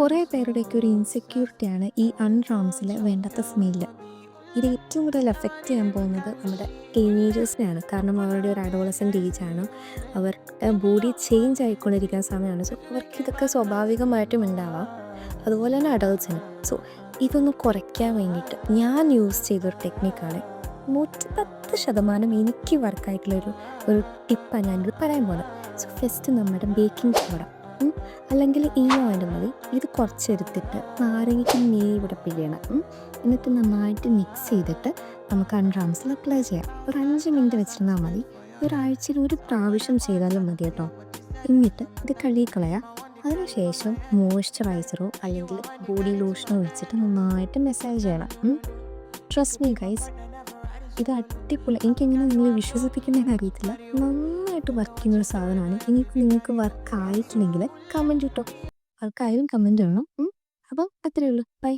കുറേ പേരുടെയൊക്കെ ഒരു ഇൻസെക്യൂരിറ്റിയാണ് ഈ അൺറാംസിലെ വേണ്ടാത്ത സ്മെല്ല് ഇത് ഏറ്റവും കൂടുതൽ എഫക്റ്റ് ചെയ്യാൻ പോകുന്നത് നമ്മുടെ ടീനേജേഴ്സിനെയാണ് കാരണം അവരുടെ ഒരു അഡോളസന്റ് ഏജാണ് അവരുടെ ബോഡി ചേഞ്ച് ആയിക്കൊണ്ടിരിക്കുന്ന സമയമാണ്. സോ അവർക്ക് ഇതൊക്കെ സ്വാഭാവികമായിട്ടും ഉണ്ടാവാം. അതുപോലെ തന്നെ അഡൾട്ട്സിന് സോ ഇതൊന്ന് കുറയ്ക്കാൻ വേണ്ടിയിട്ട് ഞാൻ യൂസ് ചെയ്തൊരു ടെക്നിക്കാണ് നൂറ്റി പത്ത് ശതമാനം എനിക്ക് വർക്കായിട്ടുള്ളൊരു ഒരു ടിപ്പാണ് ഞാനിത് പറയാൻ പോകുന്നത്. സോ ഫസ്റ്റ് നമ്മുടെ ബേക്കിംഗ് സോഡ അല്ലെങ്കിൽ ഈ ഓയിൽ മതി. ഇത് കുറച്ചെടുത്തിട്ട് നാരങ്ങയ്ക്ക് നെയ്യ് ഇവിടെ പിഴിയണം. എന്നിട്ട് നന്നായിട്ട് മിക്സ് ചെയ്തിട്ട് നമുക്ക് അൺഡ്രാംസിൽ അപ്ലൈ ചെയ്യാം. ഒരു അഞ്ച് മിനിറ്റ് വെച്ചിരുന്നാൽ മതി. ഒരാഴ്ചയിൽ ഒരു പ്രാവശ്യം ചെയ്താലും മതി കേട്ടോ. എന്നിട്ട് ഇത് കഴുകിക്കളയാം. അതിനുശേഷം മോയ്സ്ചറൈസറോ അല്ലെങ്കിൽ ബോഡി ലോഷനോ വെച്ചിട്ട് നന്നായിട്ട് മെസ്സേജ് ചെയ്യണം. ട്രസ്റ്റ് മീ ഗൈസ് ഇത് അടിപൊളി. എനിക്കെങ്ങനെ നിങ്ങൾ വിശ്വസിപ്പിക്കുന്നതെന്ന് അറിയത്തില്ല. നന്നായിട്ട് വർക്ക് ചെയ്യുന്ന ഒരു സാധനമാണ്. ഇനിയിപ്പോൾ നിങ്ങൾക്ക് വർക്ക് ആയിട്ടില്ലെങ്കിൽ കമന്റ് കിട്ടും വർക്കായാലും കമന്റ് ഉം. അപ്പം അത്രയേ ഉള്ളൂ. ബൈ